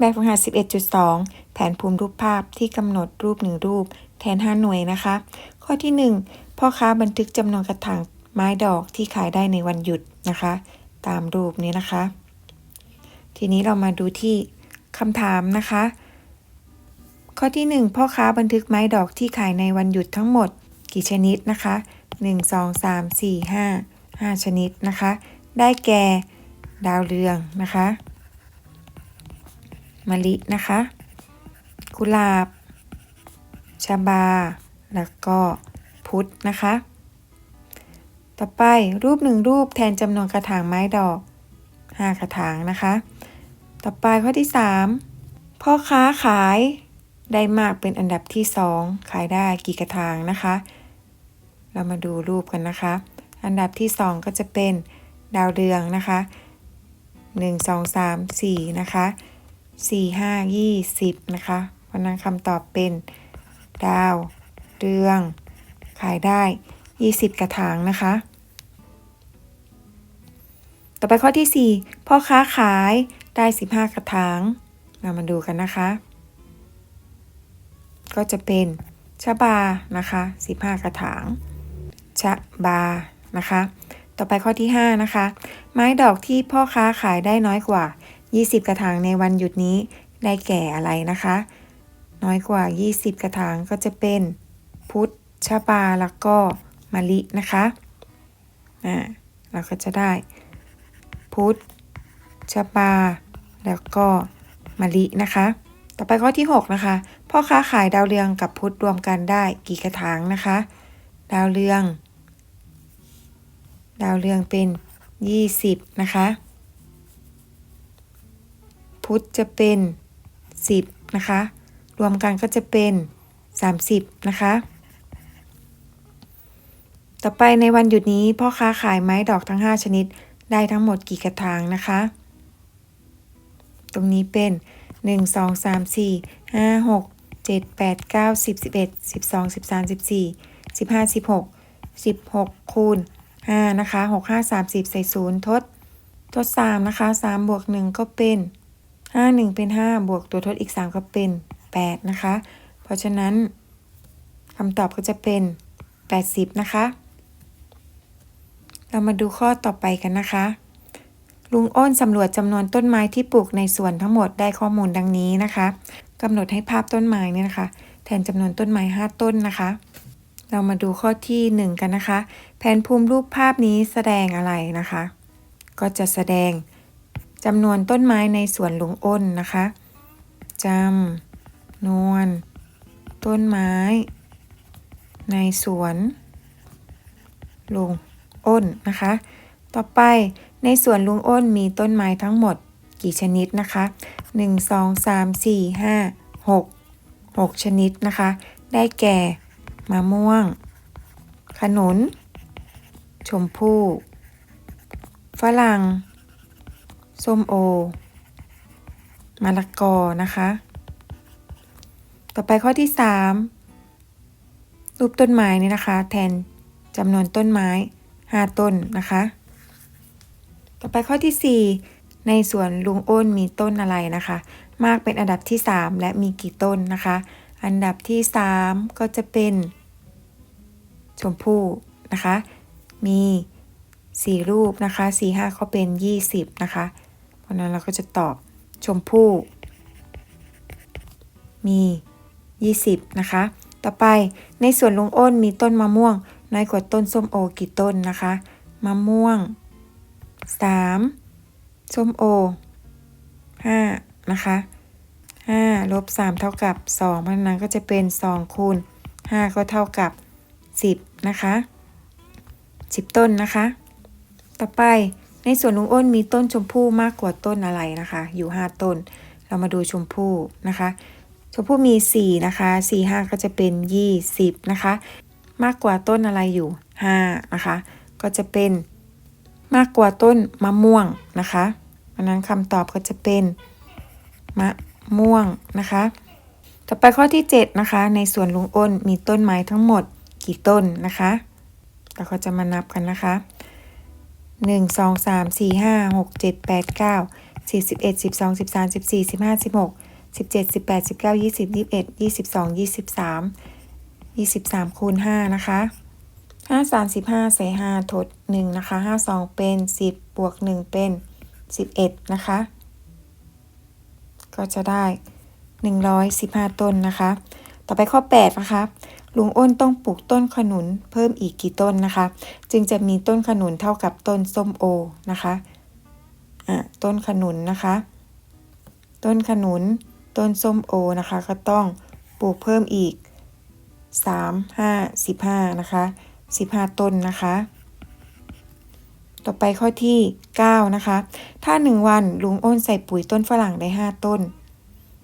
แบบฝึกหัด 11.2 แผนภูมิรูปภาพที่กำหนดรูปหนึ่งรูป แทน 5 หน่วยนะคะ ข้อที่ 1 พ่อค้าบันทึกจำนวนกระถางไม้ดอกที่ขายได้ในวันหยุดนะคะ ตามรูปนี้นะคะ ทีนี้เรามาดูที่คำถามนะคะ ข้อที่ 1 พ่อค้าบันทึกไม้ดอกที่ขายในวันหยุดทั้งหมด กี่ชนิดนะคะ 1 2 3 4 5 5 ชนิดนะคะ ได้แก่ ดาวเรืองนะคะ มะลินะคะ กุหลาบ ชาบา แล้วก็พุทธนะคะ ต่อไปรูปหนึ่งรูปแทนจำนวนกระถางไม้ดอก 5 กระถางนะคะ ต่อไปข้อที่ 3 พ่อค้าขายได้มากเป็นอันดับที่ 2 ขายได้กี่กระถางนะคะ เรามาดูรูปกันนะคะ อันดับที่ 2 ก็จะเป็นดาวเรืองนะคะ 1 2 3 4 นะคะ 4 5 20นะคะเพราะนั้นคำตอบเป็น ดาวเรือง ขายได้ 20 กระถางนะคะ ต่อไปข้อที่ 4 พ่อค้าขายได้ 15 กระถางเรามาดูกันนะคะ ก็จะเป็นชะบานะคะ 15 กระถางชะบานะคะ ต่อไปข้อที่ 5 นะคะ ไม้ดอกที่พ่อค้าขายได้น้อยกว่า 20 กระถางในวันหยุดนี้ได้แก่อะไรนะคะ น้อยกว่า 20 กระถางก็จะเป็นพุทธชะบาแล้วก็มะลินะคะอ่าเราก็จะได้ พุทธชะบาแล้วก็มะลินะคะ ต่อไปข้อที่ 6 นะคะ พ่อค้าขายดาวเรืองกับพุทธรวมกันได้กี่กระถางนะคะ ดาวเรือง ดาวเรืองเป็น 20 นะคะ พุทธจะเป็น 10 นะคะ รวมกันก็จะเป็น 30 นะคะ ต่อไปในวันหยุดนี้พ่อค้าขายไม้ดอกทั้ง 5 ชนิดได้ทั้งหมดกี่กระถางนะคะ ตรงนี้เป็น 1 2 3 4 5 6 7 8 9 10 11 12 13 14 15 16 16 คูณ 5 นะคะ 6 5 30 ใส่ 0 ทด ทด 3 นะคะ 3 บวก 1 ก็เป็น 5 1 เป็น 5 บวกตัวทดอีก 3 ก็เป็น 8 นะคะ เพราะฉะนั้นคำตอบก็จะเป็น 80 นะคะ เรามาดูข้อต่อไปกันนะคะ ลุงอ้นสำรวจจำนวนต้นไม้ที่ปลูกในสวนทั้งหมดได้ข้อมูลดังนี้นะคะกำหนดให้ภาพต้นไม้เนี่ยนะคะ แทนจำนวนต้นไม้ 5 ต้นนะคะ เรามาดูข้อที่ 1 กันนะคะ แผนภูมิรูปภาพนี้แสดงอะไรนะคะ ก็จะแสดง จำนวนต้นไม้ในสวนลุงอ้นนะคะจำนวน ต้นไม้ ในสวนลุงอ้นนะคะ ต่อไปในสวนลุงอ้นมีต้นไม้ทั้งหมดกี่ชนิดนะคะ 1 2 3 4 5 6 6 ชนิดนะคะ ได้แก่มะม่วง ขนุน ชมพู่ ฝรั่ง ส้มโอมะละกอนะคะ ต่อไปข้อที่ 3 รูปต้นไม้นี่นะคะ แทนจำนวนต้นไม้ 5 ต้นนะคะ ต่อไปข้อที่ 4 ในสวนลุงอ้นมีต้นอะไรนะคะ มากเป็นอันดับที่ 3 และมีกี่ต้นนะคะ อันดับที่ 3 ก็จะเป็นชมพู่นะคะ มี 4 รูปนะคะ 4 5ก็เป็น 20 นะคะ ราะนั้นเราก็จะตอบชมพู่ มี 20 นะคะ ต่อไปในสวนลุงอ้นมีต้นมะม่วง น้อยกว่าต้นส้มโอกี่ต้นนะคะ มะม่วง 3 ส้มโอ 5 นะคะ5ลบ3เท่ากับ 2 เพราะฉะนั้นก็จะเป็น 2 คูณ 5 ก็เท่ากับ 10 นะคะ 10 ต้นนะคะ ต่อไป ในสวนลุงอ้นมีต้นชมพู่มากกว่าต้นอะไรนะคะ อยู่ 5 ต้น เรามาดูชมพู่นะคะ ชมพู่มี 4 นะคะ 4 5 ก็จะเป็น 20 นะคะ มากกว่าต้นอะไรอยู่ 5 นะคะ ก็จะเป็นมากกว่าต้นมะม่วงนะคะเพราะนั้นคำตอบก็จะเป็นมะม่วงนะคะ ต่อไปข้อที่ 7 นะคะ ในสวนลุงอ้นมีต้นไม้ทั้งหมดกี่ต้นนะคะ เราก็จะมานับกันนะคะ 1 2 3 4 5 6 7 8 9 10 11 12 13 14 15 16 17 18 19 20 21 22 23 23คูณ5นะคะ5 35ใส่5ทด1นะคะ5 2เป็น10บวก1เป็น11นะคะ ก็จะได้115ต้นนะคะ ต่อไปข้อ8นะคะ ลุงอ้นต้องปลูกต้นขนุนเพิ่มอีกกี่ต้นนะคะ จึงจะมีต้นขนุนเท่ากับต้นส้มโอนะคะอะต้นขนุนนะคะ ต้นขนุน ต้นส้มโอนะคะ ก็ต้องปลูกเพิ่มอีก 3 5 15นะคะ15 ต้นนะคะ ต่อไปข้อที่ 9 นะคะ ถ้า 1 วันลุงอ้นใส่ปุ๋ยต้นฝรั่งได้ 5 ต้น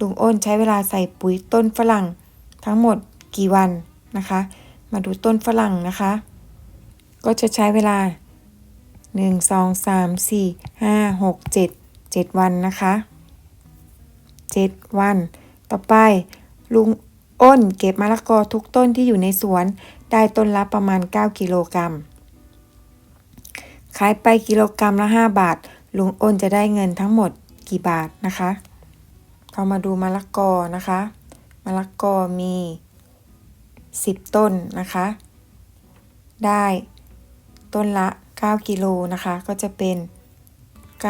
ลุงอ้นใช้เวลาใส่ปุ๋ยต้นฝรั่งทั้งหมดกี่วัน นะคะ มาดูต้นฝรั่งนะคะ ก็จะใช้เวลา 1 2 3 4 5 6 7 7 วันนะคะ 7 วัน ต่อไปลุงอ้นเก็บมะละกอทุกต้นที่อยู่ในสวนได้ต้นละประมาณ 9 กิโลกรัม ขายไปกิโลกรัมละ 5 บาท ลุงอ้นจะได้เงินทั้งหมดกี่บาทนะคะ เรามาดูมะละกอนะคะ มะละกอมี 10 ต้นนะคะ ได้ต้นละ 9 กิโลนะคะ ก็จะเป็น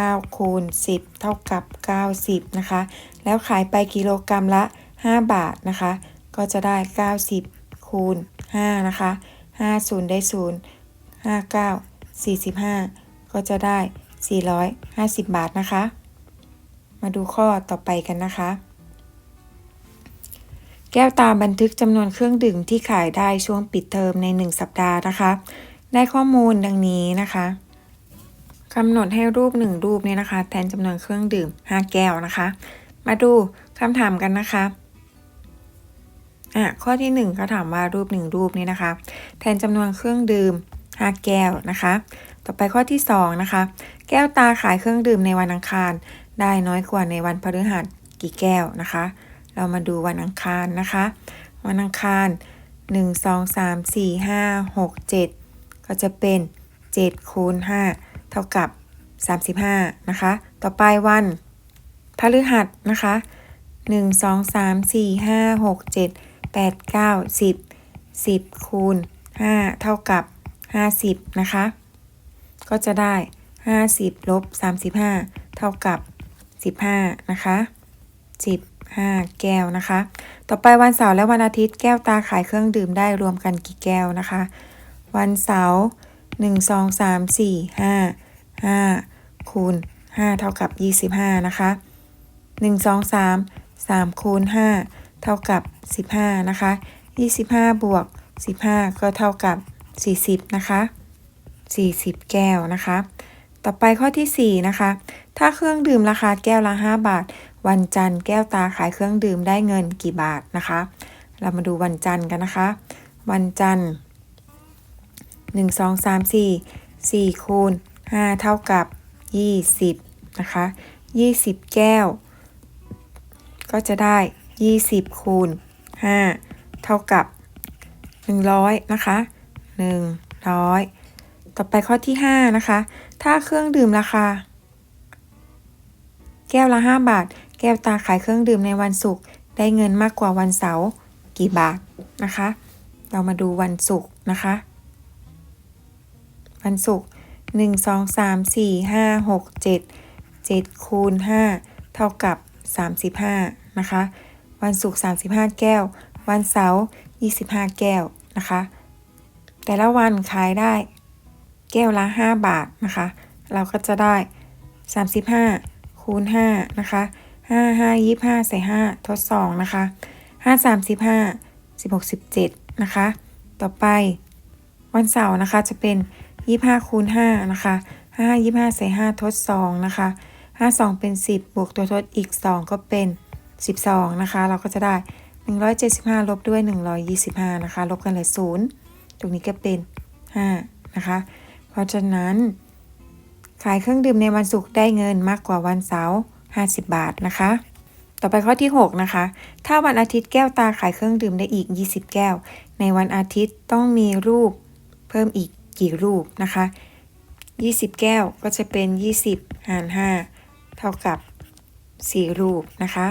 9 คูณ 10 เท่ากับ 90 นะคะ แล้วขายไปกิโลกรัมละ 5 บาทนะคะ ก็จะได้ 90 คูณ 5 นะคะ 5 0 ได้ 0 5 9 45 ก็จะได้ 450 บาทนะคะ มาดูข้อต่อไปกันนะคะ แก้วตาบันทึกจำนวนเครื่องดื่มที่ขายได้ช่วงปิดเทอมใน 1 สัปดาห์นะคะ ได้ข้อมูลดังนี้นะคะกำหนดให้รูป 1 รูปเนี่ยนะคะ แทนจำนวนเครื่องดื่ม 5 แก้วนะคะ มาดูคำถามกันนะคะอะข้อที่1เขาถามว่ารูป 1 รูปนี้นะคะ แทนจำนวนเครื่องดื่ม 5 แก้วนะคะ ต่อไปข้อที่ 2 นะคะ แก้วตาขายเครื่องดื่มในวันอังคาร ได้น้อยกว่าในวันพฤหัสกี่แก้วนะคะ เรามาดูวันอังคารนะคะ วันอังคาร 1 2 3 4 5 6 7 ก็จะเป็น7คูณ5เท่ากับ 35 นะคะ ต่อไปวันพฤหัสนะคะ 1 2 3 4 5 6 7 8 9 10 10คูณ5เท่ากับ 50 นะคะ ก็จะได้ 50ลบ35 เท่ากับ 15 นะคะ 10 5 แก้วนะคะ ต่อไปวันเสาร์และวันอาทิตย์แก้วตาขายเครื่องดื่มได้รวมกันกี่แก้วนะคะ วันเสาร์1 2 3 4 5 5คูณ5เท่ากับ 25 นะคะ 1 2 3 3คูณ5เท่ากับ 15 นะคะ 25 บวก 15 ก็เท่ากับ 40 นะคะ 40 แก้วนะคะ ต่อไปข้อที่ 4 นะคะ ถ้าเครื่องดื่มราคาแก้วละ 5 บาท วันจันทร์แก้วตาขายเครื่องดื่มได้เงินกี่บาทนะคะ เรามาดูวันจันทร์กันนะคะ วันจันทร์1 2 3 4 4คูณ5เท่ากับ20นะคะ20แก้ว ก็จะได้20คูณ5เท่ากับ100นะคะ100ต่อไปข้อที่5นะคะ ถ้าเครื่องดื่มราคา แก้วละ5บาท แก้วตาขายเครื่องดื่มในวันศุกร์ได้เงินมากกว่าวันเสาร์กี่บาทนะคะ เรามาดูวันศุกร์นะคะ วันศุกร์หนึ่งสองสามสี่ห้าหกเจ็ดเจ็ดคูณห้าเท่ากับสามสิบห้านะคะ วันศุกร์สามสิบห้าแก้ว วันเสาร์ยี่สิบห้าแก้วนะคะ แต่ละวันขายได้แก้วละห้าบาทนะคะ เราก็จะได้สามสิบห้าคูณห้านะคะ ห้าห้ายี่ห้าใส่ห้าทดสองนะคะห้าสามสิบห้าสิบหกสิบเจ็ดนะคะ ต่อไป วันเสาร์นะคะจะเป็น25คูณ5นะคะ5 25ใส่5ทด2นะคะ5 2เป็น10บวกตัวทดอีก2ก็เป็น12นะคะ เราก็จะได้175ลบด้วย125นะคะ ลบกันเหลือ0ตรงนี้ก็เป็น5นะคะ เพราะฉะนั้น ขายเครื่องดื่มในวันศุกร์ได้เงินมากกว่าวันเสาร์ 50 บาทนะคะ ต่อไปข้อที่ 6 นะคะ ถ้าวันอาทิตย์แก้วตาขายเครื่องดื่มได้อีก 20 แก้ว ในวันอาทิตย์ต้องมีรูปเพิ่มอีกกี่รูปนะคะ 20 แก้วก็จะเป็น 20 หาร 5 เท่ากับ 4 รูปนะคะ